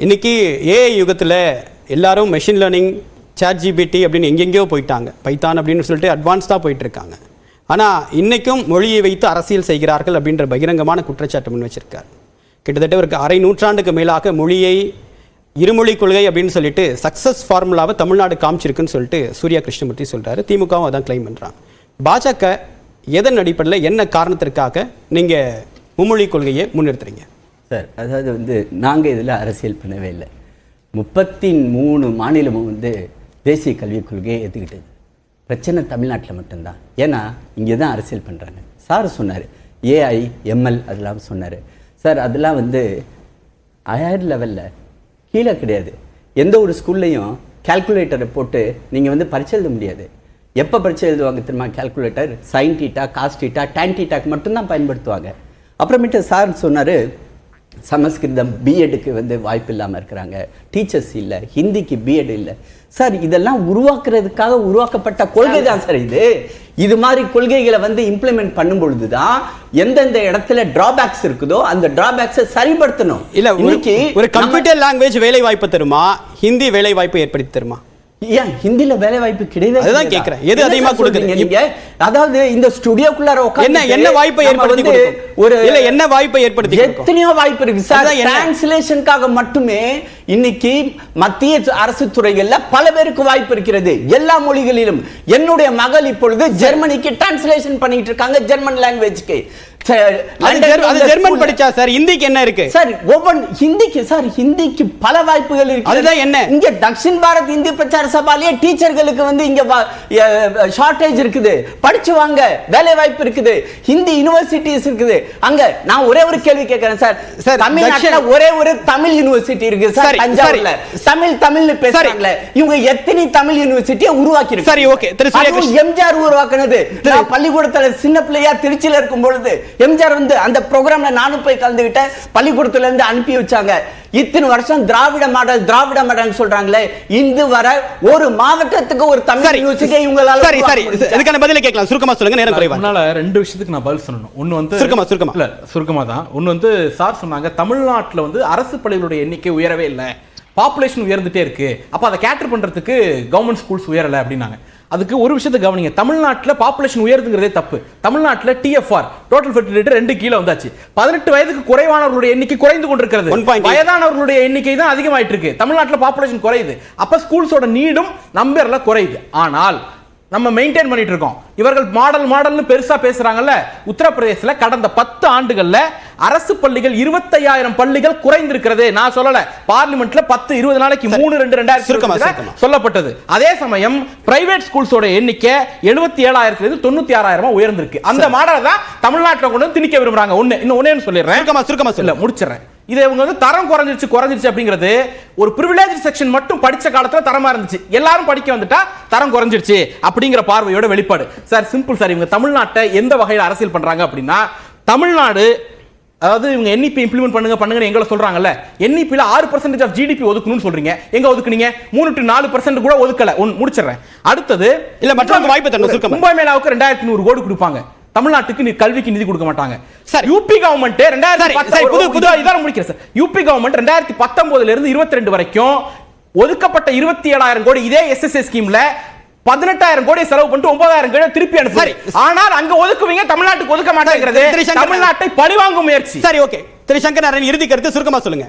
இன்னைக்கு ஏஐ யுகத்தில் எல்லாரும் மெஷின் லேர்னிங் சேட் ஜிபிடி அப்படின்னு எங்கெங்கேயோ போயிட்டாங்க. பைத்தான் அப்படின்னு சொல்லிட்டு அட்வான்ஸ்டாக போயிட்டுருக்காங்க. ஆனால் இன்றைக்கும் மொழியை வைத்து அரசியல் செய்கிறார்கள் அப்படின்ற பகிரங்கமான குற்றச்சாட்டு முன் வச்சிருக்கார். கிட்டத்தட்ட ஒரு அரை நூற்றாண்டுக்கு மேலாக மொழியை இருமொழி கொள்கை அப்படின்னு சொல்லிட்டு சக்ஸஸ் ஃபார்முலாவை தமிழ்நாடு காமிச்சிருக்குன்னு சொல்லிட்டு சூர்யா கிருஷ்ணமூர்த்தி சொல்கிறாரு திமுகவும் அதான் கிளைம் பண்ணுறான் பாஜக எதன் அடிப்படையில் என்ன காரணத்திற்காக நீங்கள் மும்மொழி கொள்கையை முன்னிறுத்துறீங்க? சார் அதாவது வந்து நாங்கள் இதில் அரசியல் பண்ணவே இல்லை. முப்பத்தி மூணு மாநிலமும் வந்து தேசிய கல்விக் கொள்கையை ஏற்றுக்கிட்டது பிரச்சனை தமிழ்நாட்டில் மட்டும்தான். ஏன்னா இங்கே தான் அரசியல் பண்ணுறாங்க சார் சொன்னார். ஏஐ எம்எல் அதெல்லாம் சொன்னார். சார் அதெல்லாம் வந்து ஹையர் லெவலில் கீழே கிடையாது. எந்த ஒரு ஸ்கூல்லையும் கால்குலேட்டரை போட்டு நீங்கள் வந்து பரிச்சை எழுத முடியாது. எப்போ பரிச்சை எழுதுவாங்க தெரியுமா? Calculator sine theta cos theta tan டீட்டாக்கு மட்டும்தான் பயன்படுத்துவாங்க. அப்புறமேட்டு சார் சொன்னார் சமஸ்கிருதம் பிஎட்டுக்கு வந்து வாய்ப்பு இல்லாமல் இருக்கிறாங்க. டீச்சர்ஸ் இல்லை ஹிந்திக்கு பிஎட் இல்லை. சார் இதெல்லாம் உருவாக்குறதுக்காக உருவாக்கப்பட்ட கொள்கை தான் சார் இது. இது மாதிரி கொள்கைகளை வந்து இம்ப்ளிமெண்ட் பண்ணும் பொழுது தான் எந்தெந்த இடத்துல டிராபேக்ஸ் இருக்குதோ அந்த டிராபேக்ஸை சரிப்படுத்தணும். இல்ல ஒரு- இன்னைக்கு ஒரு கம்ப்யூட்டர் லாங்குவேஜ் வேலை வாய்ப்பு தருமா? ஹிந்தி வேலை வாய்ப்பு ஏற்படுத்தி தருமா? ஏன் ஹிந்தில வேலை வாய்ப்பு கிடையவே அதுதான் கிடையாதா? கேக்குறேன். எது அதிகமா? சொல்றீங்க நீங்க அதாவது இந்த ஸ்டுடியோக்குள்ளார உட்கார்ந்து என்ன என்ன வாய்ப்பை ஏற்படுத்தி ஒரு இல்ல என்ன வாய்ப்பை ஏற்படுத்தி எத்தனையோ வாய்ப்பு இருக்கு சார்? டிரான்ஸ்லேஷனுக்காக மட்டுமே இன்னைக்கு மத்திய அரசு துறைகள்ல பல பேருக்கு வாய்ப்பு இருக்கிறது. எல்லா மொழிகளிலும். என்னுடைய மகள் இப்பொழுது ஜெர்மனிக்கு டிரான்ஸ்லேஷன் பண்ணிட்டு இருக்காங்க ஜெர்மன் லாங்குவேஜ்க்கு ஜெர்மன் படிச்சா சார்? ஹிந்திக்கு என்ன இருக்கு? சார் ஒவ்வொரு ஹிந்திக்கு சார் ஹிந்திக்கு பல வாய்ப்புகள் இருக்கு அதுதான் என்ன? இங்க தக்ஷின் பாரத் இந்தி பிரச்சார சபாலேயே டீச்சர்களுக்கு வந்து இங்க ஷார்டேஜ் இருக்குது. படிச்சு வாங்க வேலை வாய்ப்பு இருக்குது. ஹிந்தி யுனிவர்சிட்டிஸ் இருக்குது. அங்க நான் ஒரே ஒரு கேள்வி கேட்கிறேன் சார். சார், தமிழ்நாட்டுல ஒரே ஒரு தமிழ் யூனிவர்சிட்டி இருக்கு சரி, தஞ்சாவூர்ல. தமிழ் தமிழ்னு பேசுறாங்களே இவங்க எத்தனை தமிழ் யூனிவர்சிட்டியை உருவாக்கி சரி, கிருஷ்ணன். எம்ஜிஆர் உருவாக்குனது. நான் பள்ளிக்கூடத்துல சின்ன பிள்ளையா திருச்சியில இருக்கும் பொழுது எம்ஜிஆர் வந்து அந்த ப்ரோக்ராம்ல நானும் போய் கலந்துகிட்டேன். பள்ளிக்கூடத்துல இருந்து அனுப்பி வச்சாங்க. இத்தனை வருஷம் திராவிட மாடல் திராவிட மாடல் சொல்றாங்களே இந்து வர ஒரு மாவட்டத்துக்கு ஒரு தமிழ் யூனிவர்சிட்டி இவங்களால சரி சரி? இதுக்கான பதிலை கேட்கலாம். சுருக்கமா சொல்லுங்க நேரம் குறைவா முன்னால ரெண்டு விஷயத்துக்கு நான் பதில் சொல்லணும். ஒன்னு வந்து சுருக்கமா, சுருக்கமா. இல்ல சுருக்கமா தான் ஒன்னு வந்து சார் சொன்னாங்க தமிழ்நாட்டுல வந்து அரசு பள்ளிகளுடைய எண்ணிக்கை உயரவே இல்லை. பாப்புலேஷன் உயர்ந்துட்டே இருக்கு. அப்ப அதை கேட்டர் பண்றதுக்கு கவர்மெண்ட் ஸ்கூல்ஸ் உயரல அப்படின்னாங்க. அதுக்கு ஒரு விஷயத்தை கவனிங்க. தமிழ்நாட்டுல பாப்புலேஷன் உயர்துங்கிறதே தப்பு. தமிழ்நாட்டுல டிஎஃப்ஆர் டோட்டல் ஃபெர்டிலிட்டி ரெண்டு கீழே வந்தாச்சு. பதினெட்டு வயதுக்கு குறைவானவர்களுடைய எண்ணிக்கை குறைந்து கொண்டிருக்கிறது. 1.8. வயதானவர்களுடைய எண்ணிக்கை தான் அதிகமாயிட்டு இருக்கு. தமிழ்நாட்டுல பாப்புலேஷன் குறையுது. அப்ப ஸ்கூல்ஸோட நீடும் நம்பர்ல குறையுது. ஆனால் நம்ம மெயின்டைன் பண்ணிட்டு இருக்கோம் இவர்கள் மாடல் மாடல்னு பெருசா பேசுறாங்கல்ல உத்தரப்பிரதேசல கடந்த பத்து ஆண்டுகள்ல அரசு பள்ளிகள் இருபத்தையாயிரம் பள்ளிகள் குறைந்திருக்கிறது. நான் சொல்லல. பார்லிமெண்ட்ல பத்து இருபது நாளைக்கு மூணு ரெண்டு ரெண்டாயிரத்தி. சொல்லப்பட்டது. அதே சமயம் பிரைவேட் ஸ்கூல்ஸோட எண்ணிக்கை எழுபத்தி ஏழாயிரத்துல இருந்து தொண்ணூத்தி ஆறாயிரமா உயர்ந்திருக்கு. அந்த மாடலை தான் தமிழ்நாட்டுல கொண்டு வந்து திணிக்க விரும்புறாங்க. ஒண்ணு இன்னும் ஒண்ணே சொல்லிடுறேன். சுருக்கமா சுருக்கமா சொல்லுங்க. முடிச்சிடுறேன். இது இவங்க வந்து தரம் குறைஞ்சிருச்சு குறைஞ்சிருச்சு அப்படிங்கிறது ஒரு பிரிவிலேஜ் செக்ஷன் மட்டும் படிச்ச காலத்துல தரமா இருந்துச்சு. எல்லாரும் படிக்க வந்துட்டா தரம் குறைஞ்சிருச்சு அப்படிங்கிற பார்வையோட வெளிப்பாடு. சார் சிம்பிள் சார் இவங்க தமிழ்நாட்டை எந்த வகையில் அரசியல் பண்றாங்க அப்படின்னா தமிழ்நாடு அதாவது இவங்க என்இபி இம்ப்ளிமெண்ட் பண்ணுங்க பண்ணுங்கன்னு எங்களை சொல்றாங்கல்ல என்இபில ஆறு பர்சன்டேஜ் ஆஃப் ஜிடிபி ஒதுக்கணும்னு சொல்றீங்க. எங்க ஒதுக்குனீங்க? மூணு டு நாலு பர்சன்ட் கூட ஒதுக்கல. ஒன்னு முடிச்சிடுறேன். அடுத்தது இல்ல, மற்றவங்களுக்கு வாய்ப்பு தரணும். கும்பமேளாவுக்கு ரெண்டாயிரத்தி நூறு கோடி கொடுப்பாங்க. தமிழ்நாட்டுக்கு நீ கல்விக்கு நிதி கொடுக்க மாட்டாங்க. சார். யூபி கவர்மெண்ட் ரெண்டாயிரத்தி புது- புது- இதான் முடிக்கிறேன் சார். யூபி கவர்மெண்ட் ரெண்டாயிரத்தி பத்தொன்பதுல இருந்து இருபத்தி ரெண்டு வரைக்கும் ஒதுக்கப்பட்ட இருபத்தி ஏழாயிரம் கோடி இதே எஸ்எஸ்ஏ ஸ்கீம்ல பதினெட்டாயிரம் கோடி செலவு பண்ணிட்டு ஒன்பதாயிரம் கோடி திருப்பி அனுப்பி சரி. ஆனால் அங்க ஒதுக்குவீங்க தமிழ்நாட்டுக்கு ஒதுக்க மாட்டேங்கிறது. தமிழ்நாட்டை பழிவாங்கும் முயற்சி. சரி ஓகே. திரு சங்கர் நாராயணன் இறுதி கருத்து சுருக்கமா சொல்லுங்க.